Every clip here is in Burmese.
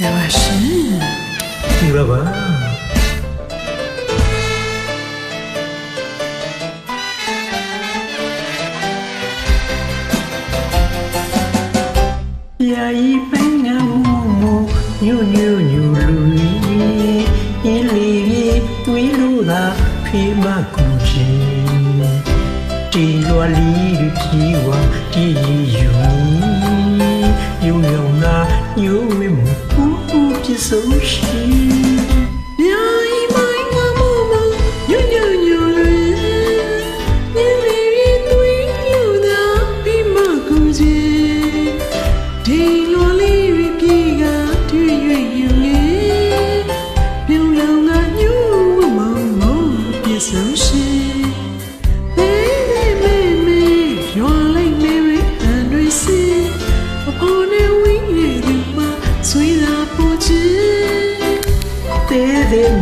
那是你爸爸。呀咿呗呀呜呜，扭扭扭噜咿，咿哩咿，喂噜啦，匹马咕。罗哩哩哇，提哩哟咪，扭扭啦，Куколки-саушки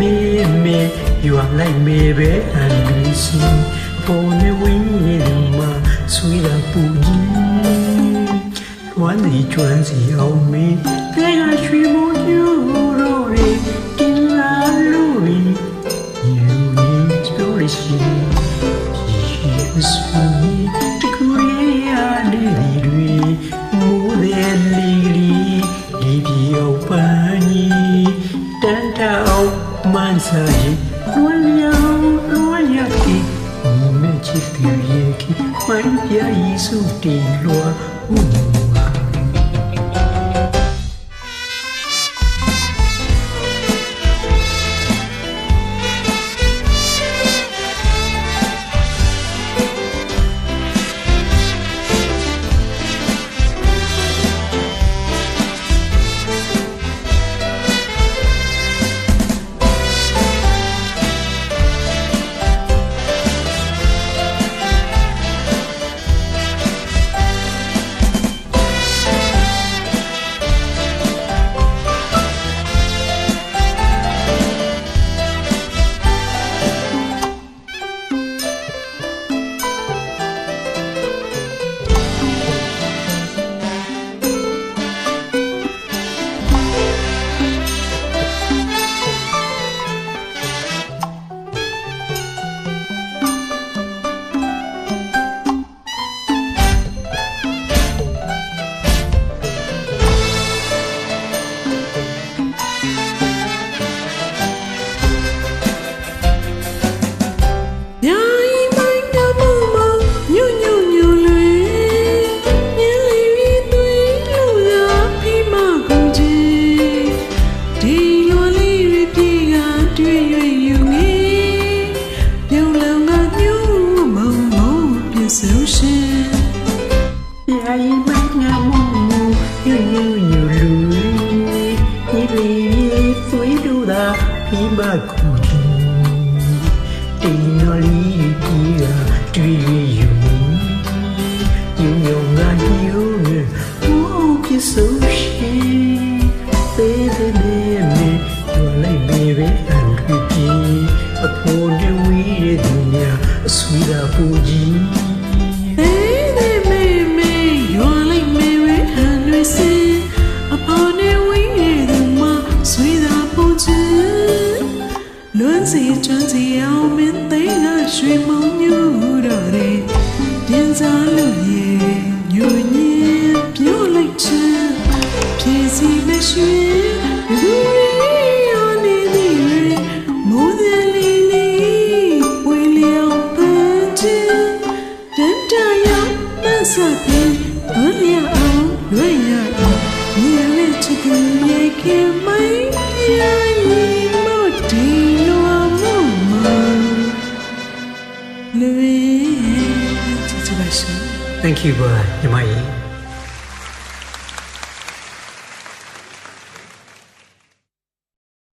မေမေယူလိုက်မေပဲအန်ဒီစီပေါ်နေဝင်းရမှာဆွေးတာပူကြီးဝမ်းဒီကျွမ်းစီအောင်မေတဲကရွှေမိုးညိုရိုရီတင်လာလို့ရီယူနီစပလိုရှိယေဆူ 三十一，我了我了的，你们去丢烟去，换点艺术的乱舞。be my queen. မ်းစီချမ်းစီအောင်မင်းသိန်းကရွှေမုံညူတော်တဲ့ပြင်စားလို့ရေညူညင်းပြောလိုက်ချင်ဖြည့်စီမရှိလူရီရောနေသည်ရေမိုးသည်လေးလေးဝေလျောင်ပန်းချင်တန်တရာမဆပ် Thank you uh, 啊，一米。